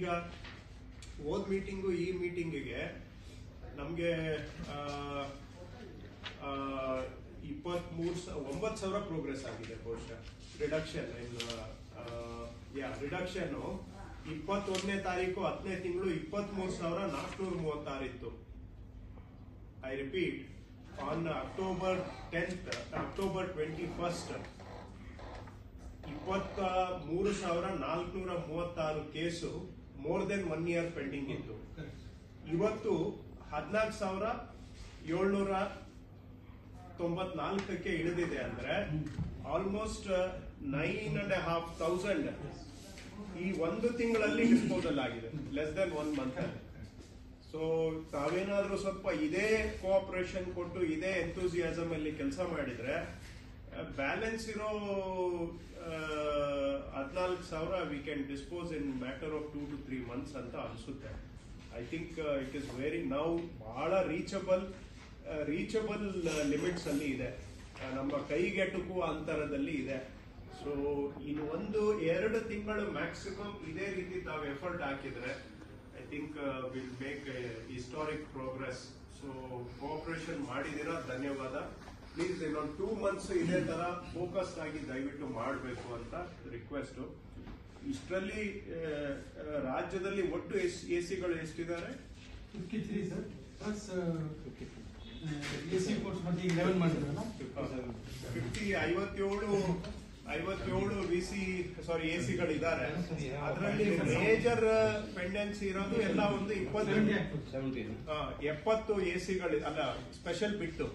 ಈಗ ಹೋದ್ ಮೀಟಿಂಗು ಈ ಮೀಟಿಂಗಿಗೆ ನಮಗೆ ಇಪ್ಪತ್ಮೂರು ಒಂಬತ್ತು ಸಾವಿರ ಪ್ರೋಗ್ರೆಸ್ ಆಗಿದೆ ಬಹುಶಃ. ರಿಡಕ್ಷನ್ ಇನ್ ಯಾ ರಿಡಕ್ಷನ್ ಇಪ್ಪತ್ತೊಂದನೇ ತಾರೀಕು, ಹತ್ತನೇ ತಿಂಗಳು ಇಪ್ಪತ್ಮೂರು ಸಾವಿರ ನಾಲ್ಕುನೂರ ಮೂವತ್ತಾರು ಇತ್ತು I repeat on October tenth October twenty first ಇಪ್ಪತ್ತ ಮೂರು ಸಾವಿರ ನಾಲ್ಕುನೂರ ಮೂವತ್ತಾರು case more than one year pending ಇತ್ತು. ಇವತ್ತು ಹದಿನಾಲ್ಕು ಸಾವಿರ ಏಳ್ನೂರ ತೊಂಬತ್ನಾಲ್ಕಕ್ಕೆ ಇಳಿದಿದೆ ಅಂದ್ರೆ almost nine and half thousand ಈ ಒಂದು ತಿಂಗಳಲ್ಲಿ ಡಿಸ್ಪೋಸಲ್ ಆಗಿದೆ. Less than one month so ತಾವೇನಾದ್ರೂ ಸ್ವಲ್ಪ ಇದೇ ಕೋಆಪರೇಷನ್ ಕೊಟ್ಟು, ಇದೇ ಎಂತೂಸಿಯಾಸಮ್ ಅಲ್ಲಿ ಕೆಲಸ ಮಾಡಿದ್ರೆ ಬ್ಯಾಲೆನ್ಸ್ ಇರೋ ಹದಿನಾಲ್ಕು ಸಾವಿರ we can dispose in matter of two to three months ಅಂತ ಅನಿಸುತ್ತೆ. I think it is very ನಾವು ಬಹಳ ರೀಚಬಲ್ ರೀಚಬಲ್ ಲಿಮಿಟ್ಸ್ ಅಲ್ಲಿ ಇದೆ. ನಮ್ಮ ಕೈಗೆಟುಕುವ ಅಂತರದಲ್ಲಿ ಇದೆ. ಸೊ ಇನ್ನು ಒಂದು ಎರಡು ತಿಂಗಳು ಮ್ಯಾಕ್ಸಿಮಮ್ ಇದೇ ರೀತಿ ತಾವು ಎಫರ್ಟ್ ಹಾಕಿದ್ರೆ I think will make historic progress so cooperation ಮಾಡಿದ್ದೀರಾ? ಧನ್ಯವಾದ. ಪ್ಲೀಸ್ ಇನ್ನೊಂದು ಟೂ ಮಂತ್ಸ್ ಇದೇ ತರ ಫೋಕಸ್ ಆಗಿ ದಯವಿಟ್ಟು ಮಾಡಬೇಕು ಅಂತ ರಿಕ್ವೆಸ್ಟ್ ಇಷ್ಟರಲ್ಲಿ ರಾಜ್ಯದಲ್ಲಿ ಒಟ್ಟು ಎ ಸಿಗಳು ಎಷ್ಟಿದ್ದಾರೆ? Fifty three sir plus A C course ಮತ್ತೆ ಲೆವೆನ್ ಮಾಡಿದ್ರಲ್ಲ? ಫಿಫ್ಟಿ ಐವತ್ತೇಳು ಐವತ್ತೇಳು ವಿ ಸಿ ಸಾರಿ ಎ ಸಿಗಳಿದ್ದಾರೆ ಅದರಲ್ಲಿ ಮೇಜರ್ ಪೆಂಡೆನ್ಸಿ ಇರೋದು ಎಲ್ಲ ಒಂದು ಇಪ್ಪತ್ತೆಂಟು ಇಪ್ಪತ್ತು ಎಪ್ಪತ್ತು ಎ ಸಿಗಳು ಅಲ್ಲ ಸ್ಪೆಷಲ್ ಬಿಟ್ಟು.